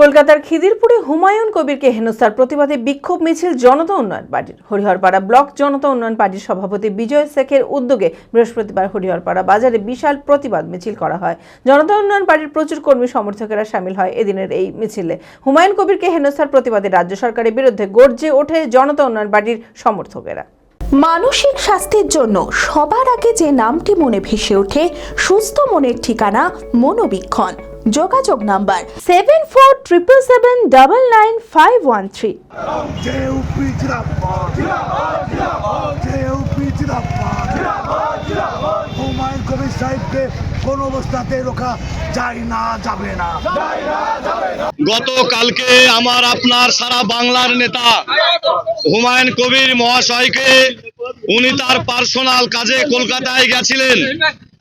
কলকাতার খিদিরপুরে হুমায়ুন কবিরকে হেনস্থার প্রতিবাদে বিক্ষোভ মিছিল জনতা উন্নয়ন পার্টির। হরিহরপাড়া ব্লক জনতা উন্নয়ন পার্টির সভাপতি বিজয় শেখের উদ্যোগে বৃহস্পতিবার হরিহরপাড়া বাজারে বিশাল প্রতিবাদ মিছিল করা হয়। জনতা উন্নয়ন পার্টির প্রচুর কর্মী সমর্থকেরা সামিল হয় এদিনের এই মিছিলে। হুমায়ুন কবিরকে হেনস্থার প্রতিবাদে রাজ্য সরকারের বিরুদ্ধে গর্জে ওঠে জনতা উন্নয়ন পার্টির সমর্থকেরা। মানসিক স্বাস্থ্যের জন্য সবার আগে যে নামটি মনে ভেসে ওঠে, সুস্থ মনের ঠিকানা মনোবীক্ষণ। যোগাযোগ number seven four triple seven double nine five one three কোন অবস্থাতে না যাবে না গতকালকে আমার আপনার সারা বাংলার নেতা হুমায়ুন কবির মহাশয়কে উনি তার পার্সোনাল কাজে কলকাতায় গেছিলেন।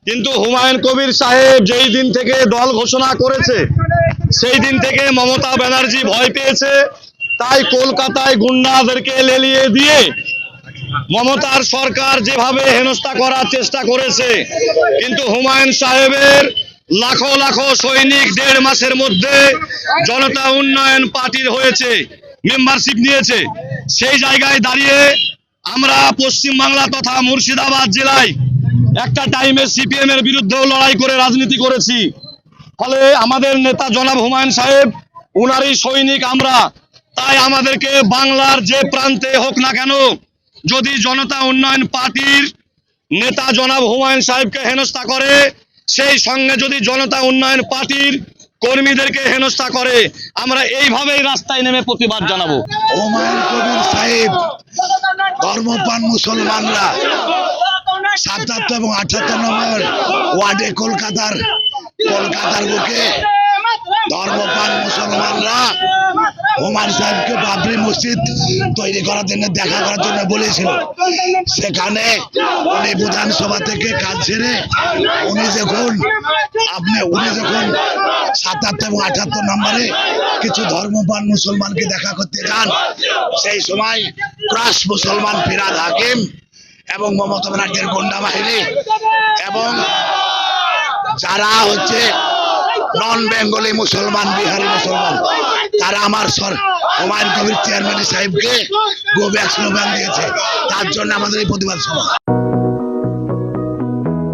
কিন্তু হুমায়ুন কবির সাহেব যেই দিন থেকে দল ঘোষণা করেছে, সেই দিন থেকে মমতা ব্যানার্জি ভয় পেয়েছে। তাই কলকাতায় গুন্ডাদেরকে লেলিয়ে দিয়ে মমতার সরকার যেভাবে হেনস্থা করার চেষ্টা করেছে, কিন্তু হুমায়ুন সাহেবের লাখো লাখো সৈনিক দেড় মাসের মধ্যে জনতা উন্নয়ন পার্টির হয়েছে মেম্বারশিপ নিয়েছে। সেই জায়গায় দাঁড়িয়ে আমরা পশ্চিম বাংলা তথা মুর্শিদাবাদ জেলায় একটা টাইমে সিপিএম এর বিরুদ্ধেও লড়াই করে রাজনীতি করেছি। ফলে আমাদের নেতা জনাব হুমায়ুন সাহেব, উনারই সৈনিক আমরা। তাই আমাদেরকে বাংলার যে প্রান্তে হোক না কেন, যদি জনতা উন্নয়ন পার্টির নেতা জনাব হুমায়ুন সাহেবকে হেনস্থা করে, সেই সঙ্গে যদি জনতা উন্নয়ন পার্টির কর্মীদেরকে হেনস্থা করে, আমরা এইভাবেই রাস্তায় নেমে প্রতিবাদ জানাব। হুমায়ুন কবির সাহেব ধর্মপান মুসলমানরা এবং আঠাত্তর নম্বর ওয়ার্ডে কলকাতার কলকাতার বুকে ধর্মপান মুসলমানরা হুমায়ুন সাহেবকে বাবরি মসজিদ তৈরি করার জন্য, দেখা করার জন্য বলেছিল। সেখানে উনি বিধানসভা থেকে কাজ ছেড়ে উনি যখন আপনি, উনি যখন সাতাত্তর এবং আঠাত্তর নম্বরে কিছু ধর্মপান মুসলমানকে দেখা করতে যান, সেই সময় ক্রাস মুসলমান ফিরাদ হাকিম এবং মমতা ব্যানার্জির গুন্ডা বাহিনী এবং যারা হচ্ছে নন বেঙ্গলি মুসলমান বিহারি মুসলমান, তারা আমার সর হুমায়ুন কবির চেয়ারম্যান সাহেবকে গো ব্যাক স্লোগান দিয়েছে। তার জন্য আমাদের এই প্রতিবাদ সভা।